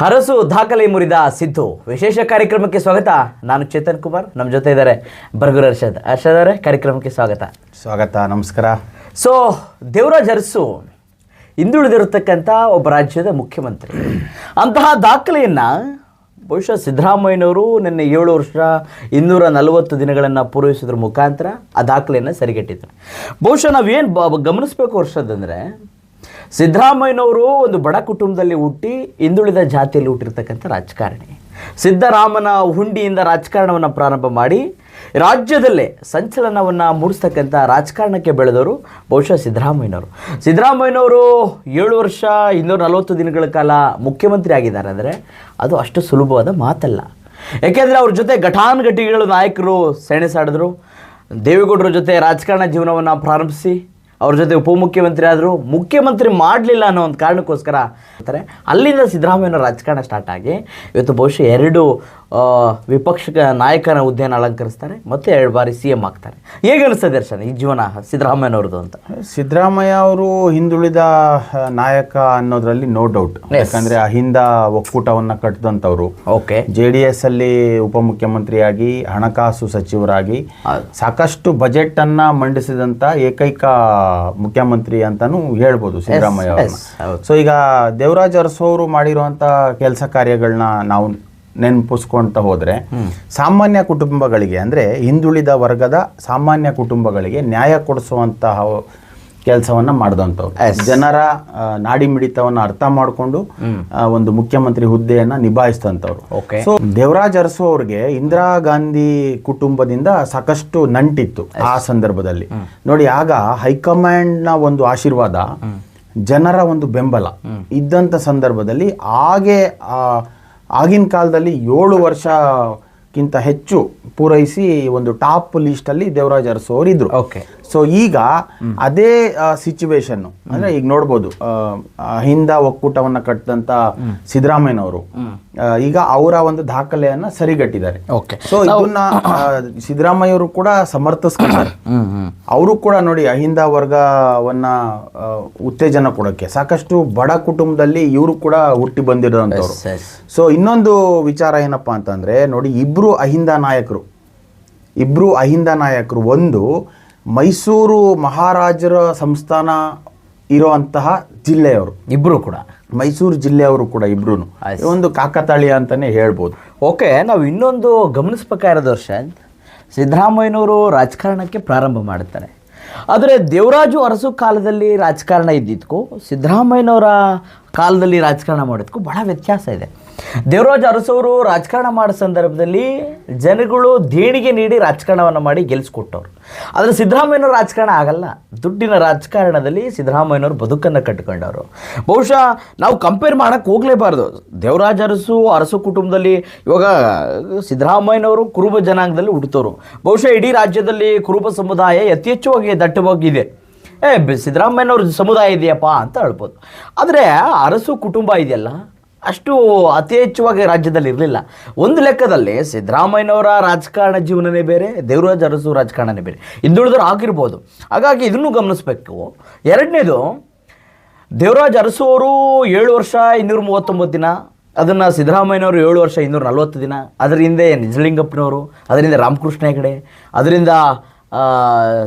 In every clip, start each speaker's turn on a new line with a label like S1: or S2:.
S1: ಹರಸು ದಾಖಲೆ ಮುರಿದ ಸಿದ್ದು. ವಿಶೇಷ ಕಾರ್ಯಕ್ರಮಕ್ಕೆ ಸ್ವಾಗತ. ನಾನು ಚೇತನ್ ಕುಮಾರ್. ನಮ್ಮ ಜೊತೆ ಇದ್ದಾರೆ ಬರ್ಗುರ್ ಅರ್ಷದ್. ಅರ್ಷದ್ ಅವರೇ ಕಾರ್ಯಕ್ರಮಕ್ಕೆ ಸ್ವಾಗತ.
S2: ಸ್ವಾಗತ ನಮಸ್ಕಾರ.
S1: ಸೊ ದೇವರಾಜ್ ಅರಸು ಹಿಂದುಳಿದಿರತಕ್ಕಂಥ ಒಬ್ಬ ರಾಜ್ಯದ ಮುಖ್ಯಮಂತ್ರಿ. ಅಂತಹ ದಾಖಲೆಯನ್ನು ಬಹುಶಃ ಸಿದ್ದರಾಮಯ್ಯನವರು ನಿನ್ನೆ ಏಳು ವರ್ಷ ಇನ್ನೂರ ನಲವತ್ತು ದಿನಗಳನ್ನು ಪೂರೈಸೋದ್ರ ಮುಖಾಂತರ ಆ ದಾಖಲೆಯನ್ನು ಸರಿಗಟ್ಟಿದ್ರು. ಬಹುಶಃ ನಾವೇನು ಬ ಗಮನಿಸಬೇಕು ವರ್ಷದಂದರೆ ಸಿದ್ದರಾಮಯ್ಯನವರು ಒಂದು ಬಡ ಕುಟುಂಬದಲ್ಲಿ ಹುಟ್ಟಿ ಹಿಂದುಳಿದ ಜಾತಿಯಲ್ಲಿ ಹುಟ್ಟಿರ್ತಕ್ಕಂಥ ರಾಜಕಾರಣಿ. ಸಿದ್ದರಾಮನ ಹುಂಡಿಯಿಂದ ರಾಜಕಾರಣವನ್ನು ಪ್ರಾರಂಭ ಮಾಡಿ ರಾಜ್ಯದಲ್ಲೇ ಸಂಚಲನವನ್ನು ಮೂಡಿಸ್ತಕ್ಕಂಥ ರಾಜಕಾರಣಕ್ಕೆ ಬೆಳೆದವರು ಬಹುಶಃ ಸಿದ್ದರಾಮಯ್ಯನವರು. ಸಿದ್ದರಾಮಯ್ಯನವರು ಏಳು ವರ್ಷ ಇನ್ನೂರ ನಲವತ್ತು ದಿನಗಳ ಕಾಲ ಮುಖ್ಯಮಂತ್ರಿ ಆಗಿದ್ದಾರೆ ಅಂದರೆ ಅದು ಅಷ್ಟು ಸುಲಭವಾದ ಮಾತಲ್ಲ. ಯಾಕೆಂದರೆ ಅವ್ರ ಜೊತೆ ಘಟಾನುಘಟಿಗಳು ನಾಯಕರು ಸೆಣಸಾಡಿದ್ರು. ದೇವೇಗೌಡರ ಜೊತೆ ರಾಜಕಾರಣ ಜೀವನವನ್ನು ಪ್ರಾರಂಭಿಸಿ ಅವ್ರ ಜೊತೆ ಉಪಮುಖ್ಯಮಂತ್ರಿ ಆದರೂ ಮುಖ್ಯಮಂತ್ರಿ ಮಾಡಲಿಲ್ಲ ಅನ್ನೋ ಒಂದು ಕಾರಣಕ್ಕೋಸ್ಕರ ಅಂತಾರೆ ಅಲ್ಲಿಂದ ಸಿದ್ದರಾಮಯ್ಯನ ರಾಜಕಾರಣ ಸ್ಟಾರ್ಟ್ ಆಗಿ ಇವತ್ತು ಬಹುಶಃ ಎರಡು ವಿಪಕ್ಷ ನಾಯಕನ ಹುದ್ದೆಯನ್ನು ಅಲಂಕರಿಸ್ತಾರೆ ಮತ್ತೆ ಎರಡು ಬಾರಿ ಸಿ ಎಂ ಆಗ್ತಾರೆ. ಹೇಗೆ ಅನಿಸ್ತದೆ ದರ್ಶನ ಈ ಜೀವನ ಸಿದ್ದರಾಮಯ್ಯನವ್ರದ್ದು ಅಂತ?
S2: ಸಿದ್ದರಾಮಯ್ಯ ಅವರು ಹಿಂದುಳಿದ ನಾಯಕ ಅನ್ನೋದ್ರಲ್ಲಿ ನೋ ಡೌಟ್ ಯಾಕಂದ್ರೆ ಅಹಿಂದ ಒಕ್ಕೂಟವನ್ನು ಕಟ್ಟಿದಂಥವ್ರು
S1: ಓಕೆ
S2: ಜೆ ಡಿ ಎಸ್ ಅಲ್ಲಿ ಉಪಮುಖ್ಯಮಂತ್ರಿಯಾಗಿ ಹಣಕಾಸು ಸಚಿವರಾಗಿ ಸಾಕಷ್ಟು ಬಜೆಟ್ ಅನ್ನ ಮಂಡಿಸಿದಂತ ಏಕೈಕ ಮುಖ್ಯಮಂತ್ರಿ ಅಂತಾನು ಹೇಳ್ಬೋದು ಸಿದ್ದರಾಮಯ್ಯ
S1: ಅವರು
S2: ಅವ್ರನ್ನ ಸೊ ಈಗ ದೇವರಾಜ್ ಅರಸು ಅವರು ಮಾಡಿರುವಂತ ಕೆಲಸ ಕಾರ್ಯಗಳನ್ನ ನಾವು ನೆನಪಿಸ್ಕೊಂತ ಹೋದ್ರೆ ಸಾಮಾನ್ಯ ಕುಟುಂಬಗಳಿಗೆ ಅಂದ್ರೆ ಹಿಂದುಳಿದ ವರ್ಗದ ಸಾಮಾನ್ಯ ಕುಟುಂಬಗಳಿಗೆ ನ್ಯಾಯ ಕೊಡಿಸುವಂತಹ ಕೆಲಸವನ್ನ ಮಾಡಿದಂಥವ್ರು. ಜನರ ನಾಡಿ ಮಿಡಿತವನ್ನ ಅರ್ಥ ಮಾಡಿಕೊಂಡು ಒಂದು ಮುಖ್ಯಮಂತ್ರಿ ಹುದ್ದೆಯನ್ನ ನಿಭಾಯಿಸಿದಂಥವ್ರು.
S1: ಓಕೆ
S2: ಸೊ ದೇವರಾಜ್ ಅರಸು ಅವ್ರಿಗೆ ಇಂದಿರಾ ಗಾಂಧಿ ಕುಟುಂಬದಿಂದ ಸಾಕಷ್ಟು ನಂಟಿತ್ತು ಆ ಸಂದರ್ಭದಲ್ಲಿ. ನೋಡಿ ಆಗ ಹೈಕಮಾಂಡ್ನ ಒಂದು ಆಶೀರ್ವಾದ ಜನರ ಒಂದು ಬೆಂಬಲ ಇದ್ದಂತ ಸಂದರ್ಭದಲ್ಲಿ ಹಾಗೆ ಆ, ಆಗಿನ ಕಾಲದಲ್ಲಿ ಏಳು ವರ್ಷಕ್ಕಿಂತ ಹೆಚ್ಚು ಪೂರೈಸಿ ಒಂದು ಟಾಪ್ ಲಿಸ್ಟ್ ಅಲ್ಲಿ ದೇವರಾಜ್ ಅರಸು ಅವರು ಇದ್ರು
S1: ಓಕೆ
S2: ಸೊ ಈಗ ಅದೇ ಸಿಚುವೇಶನ್ ಅಂದ್ರೆ ಈಗ ನೋಡ್ಬೋದು ಹಿಂದ ಒಕ್ಕೂಟವನ್ನ ಕಟ್ಟಿದಂತ ಸಿದ್ದರಾಮಯ್ಯನವರು. ಈಗ ಅವರ ಒಂದು ದಾಖಲೆಯನ್ನ ಸರಿಗಟ್ಟಿದ್ದಾರೆ.
S1: ಓಕೆ
S2: ಸೊ ಇದನ್ನ ಸಿದ್ದರಾಮಯ್ಯ ಅವರು ಕೂಡ
S1: ಹ್ಞೂ
S2: ಅವರು ಕೂಡ ನೋಡಿ ಅಹಿಂದ ವರ್ಗವನ್ನ ಉತ್ತೇಜನ ಕೊಡೋಕೆ ಸಾಕಷ್ಟು ಬಡ ಕುಟುಂಬದಲ್ಲಿ ಇವರು ಕೂಡ ಹುಟ್ಟಿ ಬಂದಿರೋಂಥವ್ರು. ಸೊ ಇನ್ನೊಂದು ವಿಚಾರ ಏನಪ್ಪಾ ಅಂತಂದ್ರೆ ನೋಡಿ ಇಬ್ರು ಅಹಿಂದ ನಾಯಕರು. ಇಬ್ರು ಅಹಿಂದ ನಾಯಕರು ಒಂದು ಮೈಸೂರು ಮಹಾರಾಜರ ಸಂಸ್ಥಾನ ಇರುವಂತಹ ಜಿಲ್ಲೆಯವರು.
S1: ಇಬ್ಬರು ಕೂಡ.
S2: ಮೈಸೂರು ಜಿಲ್ಲೆಯವರು ಕೂಡ ಇಬ್ರು ಒಂದು ಕಾಕತಾಳೀಯ ಅಂತಾನೆ ಹೇಳ್ಬೋದು.
S1: ಓಕೆ ನಾವು ಇನ್ನೊಂದು ಗಮನಿಸ್ಬೇಕಾಗಿರೋದು ವರ್ಷ ಸಿದ್ದರಾಮಯ್ಯನವರು ರಾಜಕಾರಣಕ್ಕೆ ಪ್ರಾರಂಭ ಮಾಡುತ್ತಾರೆ. ಆದರೆ ದೇವರಾಜು ಅರಸು ಕಾಲದಲ್ಲಿ ರಾಜಕಾರಣ ಇದ್ದಿದ್ದಕ್ಕೂ ಸಿದ್ದರಾಮಯ್ಯನವರ ಕಾಲದಲ್ಲಿ ರಾಜಕಾರಣ ಮಾಡಿದ್ಕು ಬಹಳ ವ್ಯತ್ಯಾಸ ಇದೆ. ದೇವರಾಜು ಅರಸವರು ರಾಜಕಾರಣ ಮಾಡೋ ಸಂದರ್ಭದಲ್ಲಿ ಜನಗಳು ದೇಣಿಗೆ ನೀಡಿ ರಾಜಕಾರಣವನ್ನು ಮಾಡಿ ಗೆಲ್ಲಿಸ್ಕೊಟ್ಟವ್ರು ಆದರೆ ಸಿದ್ದರಾಮಯ್ಯನ ರಾಜಕಾರಣ ಆಗಲ್ಲ. ದುಡ್ಡಿನ ರಾಜಕಾರಣದಲ್ಲಿ ಸಿದ್ದರಾಮಯ್ಯನವರು ಬದುಕನ್ನು ಕಟ್ಕೊಂಡವರು ಬಹುಶಃ ನಾವು ಕಂಪೇರ್ ಮಾಡೋಕ್ಕೆ ಹೋಗಲೇಬಾರ್ದು. ದೇವರಾಜ ಅರಸು ಅರಸು ಕುಟುಂಬದಲ್ಲಿ ಇವಾಗ ಸಿದ್ದರಾಮಯ್ಯನವರು ಕುರುಬ ಜನಾಂಗದಲ್ಲಿ ಹುಡ್ತವರು ಬಹುಶಃ ಇಡೀ ರಾಜ್ಯದಲ್ಲಿ ಕುರುಬ ಸಮುದಾಯ ಅತಿ ಹೆಚ್ಚುವಾಗಿ ದಟ್ಟವಾಗಿದೆ. ಏ ಸಿದ್ದರಾಮಯ್ಯನವ್ರ ಸಮುದಾಯ ಇದೆಯಪ್ಪ ಅಂತ ಹೇಳ್ಬೋದು. ಆದರೆ ಅರಸು ಕುಟುಂಬ ಇದೆಯಲ್ಲ. ಅಷ್ಟು ಅತಿ ಹೆಚ್ಚುವಾಗಿ ರಾಜ್ಯದಲ್ಲಿ ಇರಲಿಲ್ಲ. ಒಂದು ಲೆಕ್ಕದಲ್ಲಿ ಸಿದ್ದರಾಮಯ್ಯನವರ ರಾಜಕಾರಣ ಜೀವನನೇ ಬೇರೆ, ದೇವರಾಜ ಅರಸು ರಾಜಕಾರಣನೇ ಬೇರೆ. ಹಿಂದುಳಿದವರು ಆಗಿರ್ಬೋದು. ಹಾಗಾಗಿ ಇದನ್ನು ಗಮನಿಸಬೇಕು. ಎರಡನೇದು, ದೇವರಾಜ್ ಅರಸು ಅವರು ಏಳು ವರ್ಷ ಇನ್ನೂರ ಮೂವತ್ತೊಂಬತ್ತು ದಿನ, ಅದನ್ನು ಸಿದ್ದರಾಮಯ್ಯನವರು ಏಳು ವರ್ಷ ಇನ್ನೂರ ನಲ್ವತ್ತು ದಿನ ಅದರಿಂದ ನಿಜಲಿಂಗಪ್ಪನವರು, ಅದರಿಂದ ರಾಮಕೃಷ್ಣ ಹೆಗಡೆ, ಅದರಿಂದ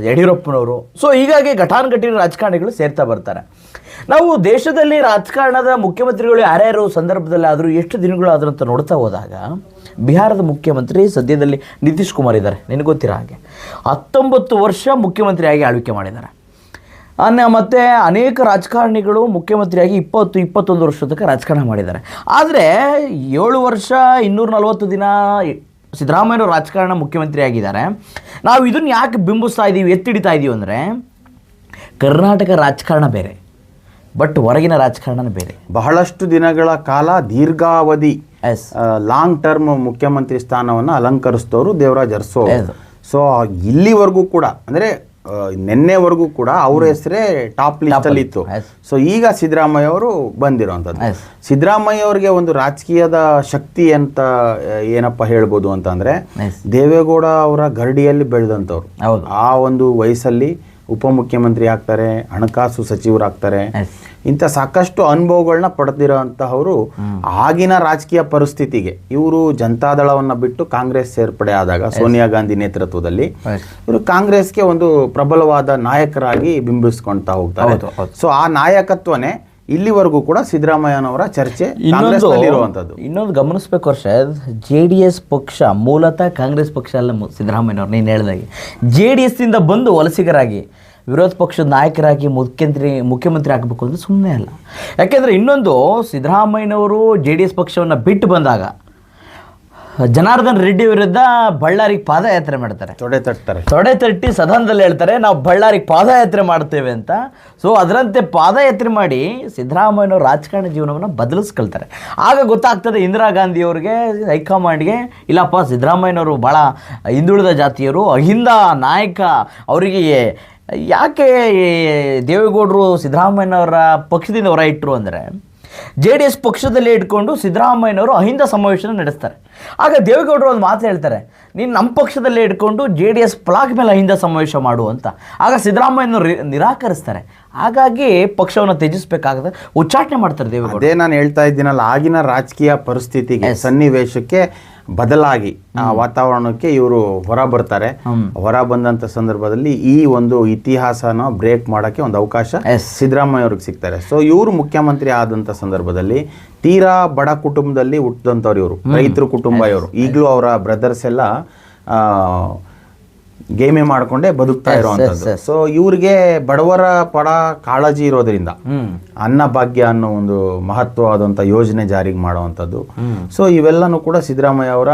S1: ಯಡಿಯೂರಪ್ಪನವರು. ಸೊ ಹೀಗಾಗಿ ಘಟಾನುಘಟಿನ ರಾಜಕಾರಣಿಗಳು ಸೇರ್ತಾ ಬರ್ತಾರೆ. ನಾವು ದೇಶದಲ್ಲಿ ರಾಜಕಾರಣದ ಮುಖ್ಯಮಂತ್ರಿಗಳು ಯಾರ್ಯಾರು ಸಂದರ್ಭದಲ್ಲಿ ಆದರೂ ಎಷ್ಟು ದಿನಗಳು ಆದರೂ ಅಂತ ನೋಡ್ತಾ ಹೋದಾಗ, ಬಿಹಾರದ ಮುಖ್ಯಮಂತ್ರಿ ಸದ್ಯದಲ್ಲಿ ನಿತೀಶ್ ಕುಮಾರ್ ಇದ್ದಾರೆ. ನಿನಗೆ ಗೊತ್ತಿರೋ ಹಾಗೆ. ಹತ್ತೊಂಬತ್ತು ವರ್ಷ ಮುಖ್ಯಮಂತ್ರಿಯಾಗಿ ಆಳ್ವಿಕೆ ಮಾಡಿದ್ದಾರೆ. ಮತ್ತು ಅನೇಕ ರಾಜಕಾರಣಿಗಳು ಮುಖ್ಯಮಂತ್ರಿಯಾಗಿ ಇಪ್ಪತ್ತು, ಇಪ್ಪತ್ತೊಂದು ವರ್ಷದಕ್ಕೆ ತನಕ ರಾಜಕಾರಣ ಮಾಡಿದ್ದಾರೆ. ಆದರೆ ಏಳು ವರ್ಷ ಇನ್ನೂರ ನಲವತ್ತು ದಿನ ಸಿದ್ದರಾಮಯ್ಯನವರು ರಾಜಕಾರಣ ಮುಖ್ಯಮಂತ್ರಿ ಆಗಿದ್ದಾರೆ ನಾವು ಇದನ್ನು ಯಾಕೆ ಬಿಂಬಿಸ್ತಾ ಇದ್ದೀವಿ ಎತ್ತಿಡಿತಾ ಇದ್ದೀವಿ ಅಂದರೆ ಕರ್ನಾಟಕ ರಾಜಕಾರಣ ಬೇರೆ ಬಟ್ ಹೊರಗಿನ ರಾಜಕಾರಣ ಬೇರೆ.
S2: ಬಹಳಷ್ಟು ದಿನಗಳ ಕಾಲ ದೀರ್ಘಾವಧಿ
S1: ಎಸ್
S2: ಲಾಂಗ್ ಟರ್ಮ್ ಮುಖ್ಯಮಂತ್ರಿ ಸ್ಥಾನವನ್ನು ಅಲಂಕರಿಸಿದವರು ದೇವರಾಜ್ ಅರಸು. ಸೊ ಇಲ್ಲಿವರೆಗೂ ಕೂಡ ಅಂದ್ರೆ ನಿನ್ನೆವರೆಗೂ ಕೂಡ ಅವ್ರ ಹೆಸರೇ ಟಾಪ್ ಲಿಸ್ಟ್ ಅಲ್ಲಿ ಇತ್ತು. ಸೊ ಈಗ ಸಿದ್ದರಾಮಯ್ಯ ಅವರು
S1: ಬಂದಿರುವಂತದ್ದು.
S2: ಸಿದ್ದರಾಮಯ್ಯ ಅವರಿಗೆ ಒಂದು ರಾಜಕೀಯದ ಶಕ್ತಿ ಅಂತ ಏನಪ್ಪ ಹೇಳ್ಬೋದು ಅಂತಂದ್ರೆ. ದೇವೇಗೌಡ ಅವರ ಗರಡಿಯಲ್ಲಿ ಬೆಳೆದಂಥವ್ರು
S1: ಹೌದು
S2: ಆ ಒಂದು ವಯಸ್ಸಲ್ಲಿ ಉಪಮುಖ್ಯಮಂತ್ರಿ ಆಗ್ತಾರೆ ಹಣಕಾಸು ಸಚಿವರಾಗ್ತಾರೆ. ಇಂಥ ಸಾಕಷ್ಟು ಅನುಭವಗಳನ್ನ ಪಡೆದಿರೋಂತಹವರು ಆಗಿನ ರಾಜಕೀಯ ಪರಿಸ್ಥಿತಿಗೆ. ಇವರು ಜನತಾದಳವನ್ನ ಬಿಟ್ಟು ಕಾಂಗ್ರೆಸ್ ಸೇರ್ಪಡೆ ಆದಾಗ ಸೋನಿಯಾ ಗಾಂಧಿ ನೇತೃತ್ವದಲ್ಲಿ ಇವರು ಕಾಂಗ್ರೆಸ್ಗೆ ಒಂದು ಪ್ರಬಲವಾದ ನಾಯಕರಾಗಿ ಬಿಂಬಿಸ್ಕೊಳ್ತಾ ಹೋಗ್ತಾರೆ. ಸೊ ಆ ನಾಯಕತ್ವನೇ ಇಲ್ಲಿವರೆಗೂ ಕೂಡ ಸಿದ್ದರಾಮಯ್ಯನವರ ಚರ್ಚೆ
S1: ಇನ್ನೊಂದು ಇನ್ನೊಂದು ಗಮನಿಸ್ಬೇಕು ವರ್ಷ ಜೆ ಡಿ ಎಸ್ ಪಕ್ಷ ಮೂಲತಃ ಕಾಂಗ್ರೆಸ್ ಪಕ್ಷ ಅಲ್ಲ ಸಿದ್ದರಾಮಯ್ಯನವ್ರು ನೀನು ಹೇಳ್ದಾಗೆ. ಜೆ ಡಿ ಎಸ್ಸಿಂದ ಬಂದು ವಲಸಿಗರಾಗಿ ವಿರೋಧ ಪಕ್ಷದ ನಾಯಕರಾಗಿ ಮುಖ್ಯಮಂತ್ರಿ ಮುಖ್ಯಮಂತ್ರಿ ಆಗಬೇಕು ಅಂದರೆ ಸುಮ್ಮನೆ ಅಲ್ಲ. ಯಾಕೆಂದರೆ ಇನ್ನೊಂದು ಸಿದ್ದರಾಮಯ್ಯನವರು ಜೆ ಡಿ ಎಸ್ ಪಕ್ಷವನ್ನು ಬಿಟ್ಟು ಬಂದಾಗ ಜನಾರ್ದನ್ ರೆಡ್ಡಿ ವಿರುದ್ಧ ಬಳ್ಳಾರಿಗೆ ಪಾದಯಾತ್ರೆ ಮಾಡ್ತಾರೆ.
S2: ತೊಡೆ ತಟ್ತಾರೆ.
S1: ತೊಡೆ ತಟ್ಟಿ ಸದನದಲ್ಲಿ ಹೇಳ್ತಾರೆ ನಾವು ಬಳ್ಳಾರಿಗೆ ಪಾದಯಾತ್ರೆ ಮಾಡ್ತೇವೆ ಅಂತ. ಸೊ ಅದರಂತೆ ಪಾದಯಾತ್ರೆ ಮಾಡಿ ಸಿದ್ದರಾಮಯ್ಯನವರು ರಾಜಕಾರಣ ಜೀವನವನ್ನು ಬದಲಿಸ್ಕೊಳ್ತಾರೆ. ಆಗ ಗೊತ್ತಾಗ್ತದೆ ಇಂದಿರಾ ಗಾಂಧಿ ಅವ್ರಿಗೆ ಹೈಕಮಾಂಡ್ಗೆ ಇಲ್ಲಪ್ಪ ಸಿದ್ದರಾಮಯ್ಯನವರು ಭಾಳ ಹಿಂದುಳಿದ ಜಾತಿಯರು ಅಹಿಂದ ನಾಯಕ ಅವರಿಗೆ ಯಾಕೆ ದೇವೇಗೌಡರು ಸಿದ್ದರಾಮಯ್ಯನವರ ಪಕ್ಷದಿಂದ ಹೊರ ಇಟ್ಟರು ಅಂದರೆ ಜೆ ಡಿ ಎಸ್ ಪಕ್ಷದಲ್ಲೇ ಇಟ್ಕೊಂಡು ಸಿದ್ದರಾಮಯ್ಯನವರು ಅಹಿಂದ ಸಮಾವೇಶನ ನಡೆಸ್ತಾರೆ. ಆಗ ದೇವೇಗೌಡರು ಒಂದು ಮಾತು ಹೇಳ್ತಾರೆ ನೀನು ನಮ್ಮ ಪಕ್ಷದಲ್ಲೇ ಇಟ್ಕೊಂಡು ಜೆ ಡಿ ಎಸ್ ಪ್ಲಾಗ್ ಮೇಲೆ ಅಹಿಂದ ಸಮಾವೇಶ ಮಾಡು ಅಂತ. ಆಗ ಸಿದ್ದರಾಮಯ್ಯನವರು ನಿರಾಕರಿಸ್ತಾರೆ. ಹಾಗಾಗಿ ಪಕ್ಷವನ್ನು ತ್ಯಜಿಸಬೇಕಾಗದೆ ಉಚ್ಚಾಟನೆ ಮಾಡ್ತಾರೆ ದೇವೇಗೌಡ
S2: ಅದೇ ನಾನು ಹೇಳ್ತಾ ಇದ್ದೀನಲ್ಲ ಆಗಿನ ರಾಜಕೀಯ ಪರಿಸ್ಥಿತಿಗೆ ಸನ್ನಿವೇಶಕ್ಕೆ ಬದಲಾಗಿ ಆ ವಾತಾವರಣಕ್ಕೆ ಇವರು ಹೊರ ಬರ್ತಾರೆ. ಹೊರ ಬಂದಂತ ಸಂದರ್ಭದಲ್ಲಿ ಈ ಒಂದು ಇತಿಹಾಸನ ಬ್ರೇಕ್ ಮಾಡೋಕ್ಕೆ ಒಂದು ಅವಕಾಶ. ಸಿದ್ದರಾಮಯ್ಯ ಅವ್ರಿಗೆ ಸಿಗ್ತಾರೆ. ಸೊ ಇವರು ಮುಖ್ಯಮಂತ್ರಿ ಆದಂತ ಸಂದರ್ಭದಲ್ಲಿ ತೀರಾ ಬಡ ಕುಟುಂಬದಲ್ಲಿ ಹುಟ್ಟಿದಂಥವ್ರು ಇವರು ರೈತರು ಕುಟುಂಬ ಇವರು. ಈಗಲೂ ಅವರ ಬ್ರದರ್ಸ್ ಎಲ್ಲ ಆ, ಗೇಮೆ ಮಾಡ್ಕೊಂಡೇ ಬದುಕ್ತಾ ಇರುವಂತದ್ದು ಸೊ ಇವ್ರಿಗೆ ಬಡವರ ಪಡ ಕಾಳಜಿ ಇರೋದ್ರಿಂದ ಅನ್ನಭಾಗ್ಯ ಅನ್ನೋ ಒಂದು ಮಹತ್ವವಾದಂಥ ಯೋಜನೆ ಜಾರಿಗೆ ಮಾಡುವಂಥದ್ದು. ಸೊ ಇವೆಲ್ಲನೂ ಕೂಡ ಸಿದ್ದರಾಮಯ್ಯ ಅವರ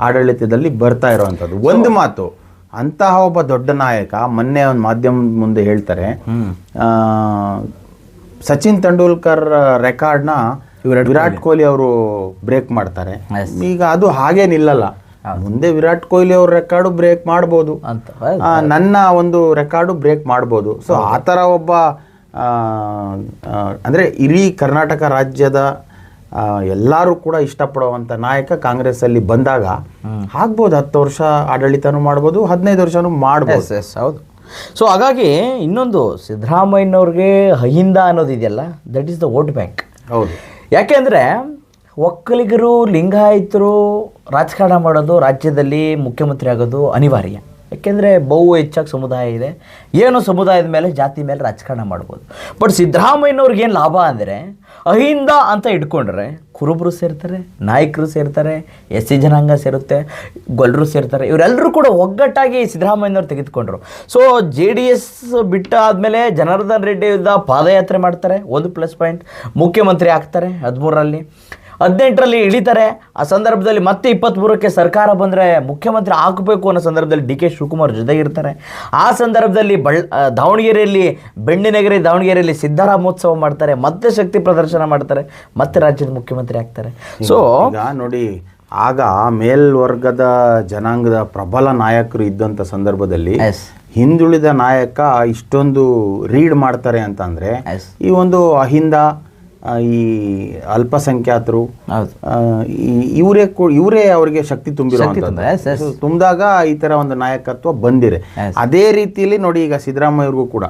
S2: ಆಡಳಿತದಲ್ಲಿ ಬರ್ತಾ ಇರುವಂಥದ್ದು. ಒಂದು ಮಾತು ಅಂತಹ ಒಬ್ಬ ದೊಡ್ಡ ನಾಯಕ ಮೊನ್ನೆ ಒಂದು ಮಾಧ್ಯಮದ ಮುಂದೆ ಹೇಳ್ತಾರೆ ಆ, ಸಚಿನ್ ತೆಂಡೂಲ್ಕರ್ ರೆಕಾರ್ಡ್ನ ವಿರಾಟ್ ಕೊಹ್ಲಿ. ಅವರು ಬ್ರೇಕ್ ಮಾಡ್ತಾರೆ. ಈಗ ಅದು ಹಾಗೆ ನಿಲ್ಲಲ್ಲ. ಮುಂದೆ ವಿರಾಟ್ ಕೊಹ್ಲಿ ಅವ್ರ ರೆಕಾರ್ಡು ಬ್ರೇಕ್ ಮಾಡ್ಬೋದು.
S1: ಅಂತ.
S2: ನನ್ನ ಒಂದು ರೆಕಾರ್ಡು ಬ್ರೇಕ್ ಮಾಡ್ಬೋದು. ಸೊ ಆ ಥರ ಒಬ್ಬ ಅಂದರೆ ಇಡೀ ಕರ್ನಾಟಕ ರಾಜ್ಯದ ಎಲ್ಲರೂ ಕೂಡ ಇಷ್ಟಪಡುವಂಥ ನಾಯಕ ಕಾಂಗ್ರೆಸ್ ಅಲ್ಲಿ ಬಂದಾಗ ಆಗ್ಬೋದು ಹತ್ತು ವರ್ಷ ಆಡಳಿತನೂ ಮಾಡ್ಬೋದು ಹದಿನೈದು ವರ್ಷನೂ ಮಾಡ್ಬೋದು.
S1: ಎಸ್ ಹೌದು. ಸೊ ಹಾಗಾಗಿ ಇನ್ನೊಂದು ಸಿದ್ದರಾಮಯ್ಯನವ್ರಿಗೆ Ahinda ಅನ್ನೋದಿದೆಯಲ್ಲ that is the vote bank
S2: ಹೌದು.
S1: ಯಾಕೆಂದರೆ ಒಕ್ಕಲಿಗರು ಲಿಂಗಾಯತರು ರಾಜಕಾರಣ ಮಾಡೋದು ರಾಜ್ಯದಲ್ಲಿ ಮುಖ್ಯಮಂತ್ರಿ ಆಗೋದು ಅನಿವಾರ್ಯ. ಯಾಕೆಂದರೆ ಬಹು ಹೆಚ್ಚಾಗಿ ಸಮುದಾಯ ಇದೆ. ಏನು ಸಮುದಾಯದ ಮೇಲೆ ಜಾತಿ ಮೇಲೆ ರಾಜಕಾರಣ ಮಾಡ್ಬೋದು. ಬಟ್ ಸಿದ್ದರಾಮಯ್ಯನವ್ರಿಗೆ ಏನು ಲಾಭ ಅಂದರೆ ಅಹಿಂದ ಅಂತ ಇಟ್ಕೊಂಡ್ರೆ ಕುರುಬರು ಸೇರ್ತಾರೆ, ನಾಯಕರು ಸೇರ್ತಾರೆ ಎಸ್ ಸಿ ಜನಾಂಗ ಸೇರುತ್ತೆ ಗೊಲ್ಲರು ಸೇರ್ತಾರೆ. ಇವರೆಲ್ಲರೂ ಕೂಡ ಒಗ್ಗಟ್ಟಾಗಿ ಸಿದ್ದರಾಮಯ್ಯನವ್ರು ತೆಗೆದುಕೊಂಡ್ರು. ಸೊ ಜೆ ಡಿ ಎಸ್ ಬಿಟ್ಟಾದ್ಮೇಲೆ ಜನಾರ್ದನ್ ರೆಡ್ಡಿ ಪಾದಯಾತ್ರೆ ಮಾಡ್ತಾರೆ. ಒಂದು ಪ್ಲಸ್ ಪಾಯಿಂಟ್ ಮುಖ್ಯಮಂತ್ರಿ ಆಗ್ತಾರೆ ಹದಿಮೂರರಲ್ಲಿ. ಹದಿನೆಂಟರಲ್ಲಿ ಇಳಿತಾರೆ. ಆ ಸಂದರ್ಭದಲ್ಲಿ ಮತ್ತೆ ಇಪ್ಪತ್ತ್ಮೂರಕ್ಕೆ ಸರ್ಕಾರ ಬಂದರೆ ಮುಖ್ಯಮಂತ್ರಿ ಆಗಬೇಕು ಅನ್ನೋ ಸಂದರ್ಭದಲ್ಲಿ ಡಿ ಕೆ ಶಿವಕುಮಾರ್ ಜೊತೆಗಿರ್ತಾರೆ ಆ ಸಂದರ್ಭದಲ್ಲಿ ಬಳ್ ದಾವಣಗೆರೆಯಲ್ಲಿ ಬೆಣ್ಣೆನಗರಿ ದಾವಣಗೆರೆಯಲ್ಲಿ ಸಿದ್ದರಾಮೋತ್ಸವ ಮಾಡ್ತಾರೆ. ಮತ್ತೆ ಶಕ್ತಿ ಪ್ರದರ್ಶನ ಮಾಡ್ತಾರೆ. ಮತ್ತೆ ರಾಜ್ಯದ ಮುಖ್ಯಮಂತ್ರಿ ಆಗ್ತಾರೆ. ಸೊ
S2: ನೋಡಿ ಆಗ ಮೇಲ್ವರ್ಗದ ಜನಾಂಗದ ಪ್ರಬಲ ನಾಯಕರು ಇದ್ದಂಥ ಸಂದರ್ಭದಲ್ಲಿ ಹಿಂದುಳಿದ ನಾಯಕ ಇಷ್ಟೊಂದು ರೀಡ್ ಮಾಡ್ತಾರೆ
S1: ಅಂತಂದರೆ
S2: ಈ ಒಂದು ಅಹಿಂದ ಈ ಅಲ್ಪಸಂಖ್ಯಾತರು ಇವರೇ ಇವರೇ ಅವರಿಗೆ ಶಕ್ತಿ ತುಂಬಿರೋ ತುಂಬಿದಾಗ ಈ ತರ ಒಂದು ನಾಯಕತ್ವ ಬಂದಿದೆ. ಅದೇ ರೀತಿಯಲ್ಲಿ ನೋಡಿ ಈಗ ಸಿದ್ದರಾಮಯ್ಯವ್ರಿಗೂ ಕೂಡ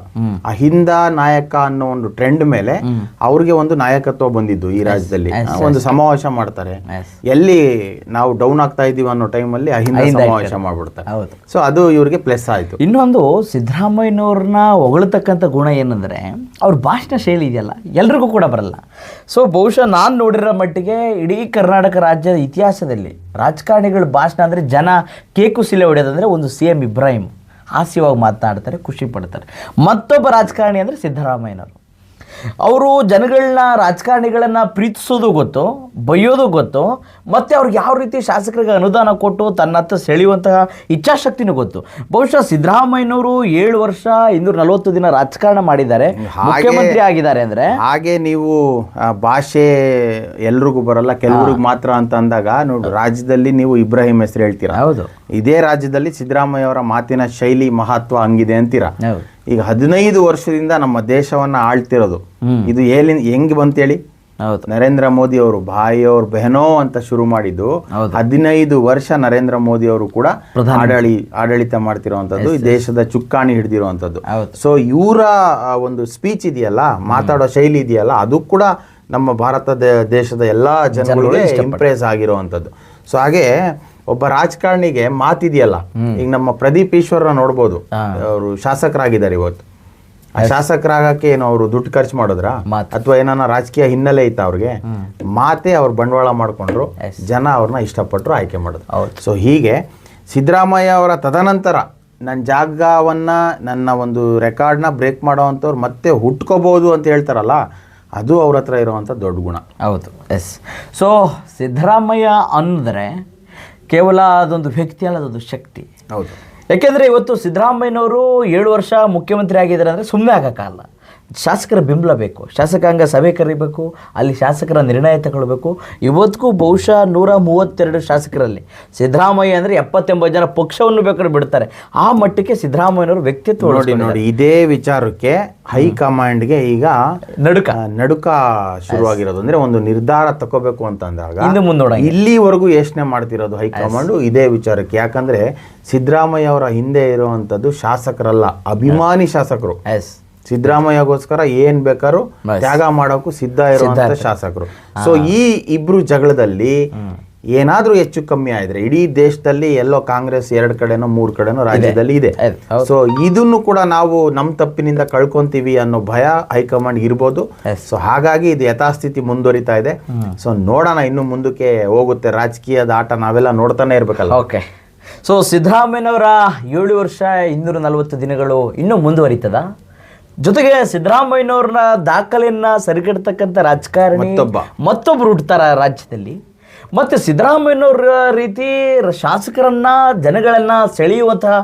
S2: ಅಹಿಂದ ನಾಯಕ ಅನ್ನೋ ಒಂದು ಟ್ರೆಂಡ್ ಮೇಲೆ ಅವ್ರಿಗೆ ಒಂದು ನಾಯಕತ್ವ ಬಂದಿದ್ದು ಈ ರಾಜ್ಯದಲ್ಲಿ. ಒಂದು ಸಮಾವೇಶ ಮಾಡ್ತಾರೆ. ಎಲ್ಲಿ ನಾವು ಡೌನ್ ಆಗ್ತಾ ಇದೀವಿ ಅನ್ನೋ ಟೈಮಲ್ಲಿ ಅಹಿಂದ ಸಮಾವೇಶ ಮಾಡ್ಬಿಡ್ತಾರೆ. ಸೊ ಅದು ಇವ್ರಿಗೆ ಪ್ಲಸ್ ಆಯ್ತು.
S1: ಇನ್ನೊಂದು ಸಿದ್ದರಾಮಯ್ಯನವ್ರನ್ನ ಹೊಗಳತಕ್ಕಂಥ ಗುಣ ಏನಂದ್ರೆ ಅವ್ರ ಭಾಷಣ ಶೈಲಿ ಇದೆಯಲ್ಲ ಎಲ್ರಿಗೂ ಕೂಡ ಬರಲ್ಲ. ಸೊ ಬಹುಶಃ ನಾನು ನೋಡಿರೋ ಮಟ್ಟಿಗೆ ಇಡೀ ಕರ್ನಾಟಕ ರಾಜ್ಯದ ಇತಿಹಾಸದಲ್ಲಿ ರಾಜಕಾರಣಿಗಳ ಭಾಷಣ ಅಂದರೆ ಜನ ಕೇಕು ಸಿಲೆ ಹೊಡೆಯೋದಂದರೆ ಒಂದು ಸಿ ಎಂ ಇಬ್ರಾಹಿಂ. ಹಾಸ್ಯವಾಗಿ ಮಾತನಾಡ್ತಾರೆ, ಖುಷಿ ಪಡ್ತಾರೆ. ಮತ್ತೊಬ್ಬ ರಾಜಕಾರಣಿ ಅಂದರೆ ಸಿದ್ದರಾಮಯ್ಯನವರು. ಅವರು ಜನಗಳನ್ನ ರಾಜಕಾರಣಿಗಳನ್ನ ಪ್ರೀತಿಸೋದು ಗೊತ್ತು ಬೈಯೋದು ಗೊತ್ತು ಮತ್ತು ಅವ್ರಿಗೆ ಯಾವ ರೀತಿ ಶಾಸಕರಿಗೆ ಅನುದಾನ ಕೊಟ್ಟು ತನ್ನ ಹತ್ರ ಸೆಳೆಯುವಂತಹ ಇಚ್ಛಾಶಕ್ತಿನೂ ಗೊತ್ತು. ಬಹುಶಃ ಸಿದ್ದರಾಮಯ್ಯನವರು ಏಳು ವರ್ಷ ಇನ್ನೂರ ನಲವತ್ತು ದಿನ ರಾಜಕಾರಣ ಮಾಡಿದ್ದಾರೆ. ಮುಖ್ಯಮಂತ್ರಿ ಆಗಿದ್ದಾರೆ ಅಂದರೆ?
S2: ಹಾಗೆ ನೀವು ಆ, ಭಾಷೆ ಎಲ್ರಿಗೂ ಬರಲ್ಲ ಕೆಲವ್ರಿಗೆ ಮಾತ್ರ ಅಂತ ಅಂದಾಗ ನೋಡಿ ರಾಜ್ಯದಲ್ಲಿ ನೀವು ಇಬ್ರಾಹಿಂ ಹೆಸರು ಹೇಳ್ತೀರಾ?
S1: ಹೌದು.
S2: ಇದೇ ರಾಜ್ಯದಲ್ಲಿ ಸಿದ್ದರಾಮಯ್ಯ ಅವರ ಮಾತಿನ ಶೈಲಿ ಮಹತ್ವ ಹಂಗಿದೆ ಅಂತೀರಾ?
S1: ಹೌದು.
S2: ಈಗ ಹದಿನೈದು ವರ್ಷದಿಂದ ನಮ್ಮ ದೇಶವನ್ನ ಆಳ್ತಿರೋದು. ಇದು ಏಲಿ ಹೆಂಗೆ ಬಂತೇಳಿ? ನರೇಂದ್ರ ಮೋದಿ ಅವರು ಭಾಯಿ ಅವ್ರ ಬೆಹನೋ ಅಂತ ಶುರು ಮಾಡಿದ್ದು.
S1: ಹೌದು.
S2: ಹದಿನೈದು ವರ್ಷ ನರೇಂದ್ರ ಮೋದಿ ಅವರು ಕೂಡ ಆಡಳಿ ಆಡಳಿತ ಮಾಡ್ತಿರುವಂತದ್ದು ಈ ದೇಶದ ಚುಕ್ಕಾಣಿ ಹಿಡಿದಿರುವಂತದ್ದು. ಸೊ ಇವರ ಒಂದು ಸ್ಪೀಚ್ ಇದೆಯಲ್ಲ ಮಾತಾಡೋ ಶೈಲಿ ಇದೆಯಲ್ಲ ಅದು ಕೂಡ ನಮ್ಮ ಭಾರತ ದೇಶದ ಎಲ್ಲಾ ಜನಗಳು ಇಂಪ್ರೆಸ್ ಆಗಿರುವಂತದ್ದು ಸೊ ಹಾಗೆ ಒಬ್ಬ ರಾಜಕಾರಣಿಗೆ ಮಾತಿದೆಯಲ್ಲ. ಈಗ ನಮ್ಮ ಪ್ರದೀಪ್ ಈಶ್ವರ ನೋಡ್ಬೋದು. ಅವರು ಶಾಸಕರಾಗಿದ್ದಾರೆ ಇವತ್ತು. ಆ ಶಾಸಕರಾಗಕ್ಕೆ ಏನು ಅವರು ದುಡ್ಡು ಖರ್ಚು ಮಾಡಿದ್ರ. ಅಥವಾ ಏನಾನ ರಾಜಕೀಯ ಹಿನ್ನೆಲೆ ಇತ್ತು ಅವ್ರಿಗೆ? ಮಾತೆ ಅವ್ರು ಬಂಡವಾಳ ಮಾಡ್ಕೊಂಡ್ರು. ಜನ ಅವ್ರನ್ನ ಇಷ್ಟಪಟ್ಟರು ಆಯ್ಕೆ ಮಾಡಿದ್ರು. ಸೊ ಹೀಗೆ ಸಿದ್ದರಾಮಯ್ಯ ಅವರ ತದನಂತರ ನನ್ನ ಜಾಗವನ್ನ ನನ್ನ ಒಂದು ರೆಕಾರ್ಡ್ನ ಬ್ರೇಕ್ ಮಾಡೋವಂಥವ್ರು ಮತ್ತೆ ಹುಟ್ಕೋಬಹುದು ಅಂತ ಹೇಳ್ತಾರಲ್ಲ ಅದು ಅವ್ರ ಹತ್ರ ಇರುವಂಥ ದೊಡ್ಡ ಗುಣ.
S1: ಹೌದು. ಎಸ್. ಸೊ ಸಿದ್ದರಾಮಯ್ಯ ಅಂದರೆ ಕೇವಲ ಅದೊಂದು ವ್ಯಕ್ತಿ ಅಲ್ಲ ಅದೊಂದು ಶಕ್ತಿ.
S2: ಹೌದು.
S1: ಯಾಕೆಂದರೆ ಇವತ್ತು ಸಿದ್ದರಾಮಯ್ಯನವರು ಏಳು ವರ್ಷ ಮುಖ್ಯಮಂತ್ರಿ ಆಗಿದ್ದಾರೆ ಅಂದರೆ ಸುಮ್ಮನೆ ಆಗೋಕ್ಕಾಗಲ್ಲ. ಶಾಸಕರ ಬೆಂಬಲ ಬೇಕು ಶಾಸಕಾಂಗ ಸಭೆ ಕರಿಬೇಕು ಅಲ್ಲಿ ಶಾಸಕರ ನಿರ್ಣಯ ತಗೊಳ್ಬೇಕು. ಇವತ್ತಿಗೂ ಬಹುಶಃ ನೂರ ಮೂವತ್ತೆರಡು ಶಾಸಕರಲ್ಲಿ ಸಿದ್ದರಾಮಯ್ಯ ಅಂದರೆ ಎಪ್ಪತ್ತೆಂಬತ್ತು ಜನ ಪಕ್ಷವನ್ನು ಬೇಕಾದ್ರೆ ಬಿಡ್ತಾರೆ. ಆ ಮಟ್ಟಕ್ಕೆ ಸಿದ್ದರಾಮಯ್ಯನವರು ವ್ಯಕ್ತಿತ್ವ
S2: ನೋಡಿ ನೋಡಿ ಇದೇ ವಿಚಾರಕ್ಕೆ ಹೈಕಮಾಂಡ್ಗೆ ಈಗ
S1: ನಡುಕ.
S2: ನಡುಕ ಶುರುವಾಗಿರೋದು ಅಂದರೆ ಒಂದು ನಿರ್ಧಾರ ತಗೋಬೇಕು ಅಂತ ಅಂದಾಗ
S1: ಹಿಂದೆ ಮುಂದೋಡ
S2: ಇಲ್ಲಿವರೆಗೂ ಯೋಚನೆ ಮಾಡ್ತಿರೋದು ಹೈಕಮಾಂಡ್ ಇದೇ ವಿಚಾರಕ್ಕೆ. ಯಾಕಂದ್ರೆ ಸಿದ್ದರಾಮಯ್ಯ ಅವರ ಹಿಂದೆ ಇರುವಂಥದ್ದು ಶಾಸಕರಲ್ಲ ಅಭಿಮಾನಿ ಶಾಸಕರು.
S1: ಎಸ್
S2: ಸಿದ್ದರಾಮಯ್ಯಗೋಸ್ಕರ ಏನ್ ಬೇಕಾದ್ರೂ ತ್ಯಾಗ ಮಾಡೋಕ್ಕೂ ಸಿದ್ಧ ಇರುವಂತ ಶಾಸಕರು. ಸೊ ಈ ಇಬ್ರು ಜಗಳದಲ್ಲಿ ಏನಾದ್ರೂ ಹೆಚ್ಚು ಕಮ್ಮಿ ಆದ್ರೆ ಇಡೀ ದೇಶದಲ್ಲಿ ಎಲ್ಲೋ ಕಾಂಗ್ರೆಸ್ ಎರಡ್ ಕಡೆನೋ ಮೂರ್ ಕಡೆನೋ ರಾಜ್ಯದಲ್ಲಿ ಇದೆ. ಸೊ ಇದನ್ನು ಕೂಡ ನಾವು ನಮ್ ತಪ್ಪಿನಿಂದ ಕಳ್ಕೊಂತೀವಿ ಅನ್ನೋ ಭಯ ಹೈಕಮಾಂಡ್ ಇರ್ಬೋದು. ಸೊ ಹಾಗಾಗಿ ಇದು ಯಥಾಸ್ಥಿತಿ ಮುಂದುವರಿತಾ ಇದೆ. ಸೊ ನೋಡೋಣ ಇನ್ನು ಮುಂದಕ್ಕೆ ಹೋಗುತ್ತೆ. ರಾಜಕೀಯದ ಆಟ ನಾವೆಲ್ಲ ನೋಡ್ತಾನೆ ಇರ್ಬೇಕಲ್ಲ.
S1: ಓಕೆ ಸೊ ಸಿದ್ದರಾಮಯ್ಯನವರ ಏಳು ವರ್ಷ ಇನ್ನೂರ ನಲವತ್ತು ದಿನಗಳು ಇನ್ನೂ ಮುಂದುವರಿತದ? ಜೊತೆಗೆ ಸಿದ್ದರಾಮಯ್ಯನವ್ರನ್ನ ದಾಖಲೆಯನ್ನ ಸರಿಗಟ್ಟತಕ್ಕಂಥ ರಾಜಕಾರಣಿ. ಮತ್ತೊಬ್ರು ಹುಡ್ತಾರ ರಾಜ್ಯದಲ್ಲಿ. ಮತ್ತು ಸಿದ್ದರಾಮಯ್ಯನವ್ರ ರೀತಿ ಶಾಸಕರನ್ನ ಜನಗಳನ್ನ ಸೆಳೆಯುವಂತಹ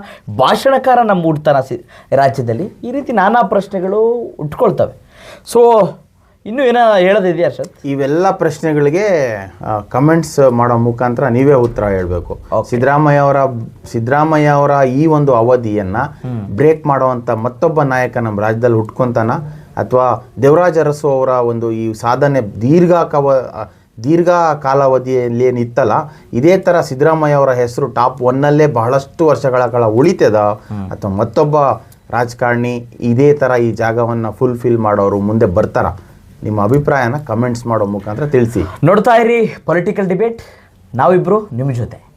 S1: ಭಾಷಣಕಾರ ನಮ್ಮ ಹುಡ್ತಾರ ಸಿ ರಾಜ್ಯದಲ್ಲಿ. ಈ ರೀತಿ ನಾನಾ ಪ್ರಶ್ನೆಗಳು ಉಟ್ಕೊಳ್ತವೆ. ಸೊ ಇನ್ನೂ ಏನೋ ಹೇಳೋದಿದೆಯಾ ಅರ್ಷದ್?
S2: ಇವೆಲ್ಲ ಪ್ರಶ್ನೆಗಳಿಗೆ ಕಮೆಂಟ್ಸ್ ಮಾಡೋ ಮುಖಾಂತರ ನೀವೇ ಉತ್ತರ ಹೇಳಬೇಕು. ಸಿದ್ದರಾಮಯ್ಯ ಅವರ ಸಿದ್ದರಾಮಯ್ಯ ಅವರ ಈ ಒಂದು ಅವಧಿಯನ್ನ ಬ್ರೇಕ್ ಮಾಡುವಂತ ಮತ್ತೊಬ್ಬ ನಾಯಕ ನಮ್ಮ ರಾಜ್ಯದಲ್ಲಿ ಹುಟ್ಕೊಂತಾನ ಅಥವಾ ದೇವರಾಜ ಅರಸು ಅವರ ಒಂದು ಈ ಸಾಧನೆ ದೀರ್ಘ ಕವ ದೀರ್ಘ ಕಾಲಾವಧಿಯಲ್ಲಿ ಏನಿತ್ತಲ್ಲ ಇದೇ ಥರ ಸಿದ್ದರಾಮಯ್ಯ ಅವರ ಹೆಸರು ಟಾಪ್ ಒನ್ನಲ್ಲೇ ಬಹಳಷ್ಟು ವರ್ಷಗಳ ಕಾಲ ಉಳಿತದ ಅಥವಾ ಮತ್ತೊಬ್ಬ ರಾಜಕಾರಣಿ ಇದೇ ಥರ ಈ ಜಾಗವನ್ನು ಫುಲ್ಫಿಲ್ ಮಾಡೋರು ಮುಂದೆ ಬರ್ತಾರ. ನಿಮ್ಮ ಅಭಿಪ್ರಾಯನ ಕಮೆಂಟ್ಸ್ ಮಾಡೋ ಮುಖಾಂತರ ತಿಳಿಸಿ.
S1: ನೋಡ್ತಾ ಇರಿ ಪೊಲಿಟಿಕಲ್ ಡಿಬೇಟ್ ನಾವಿಬ್ರು ನಿಮ್ಮ ಜೊತೆ.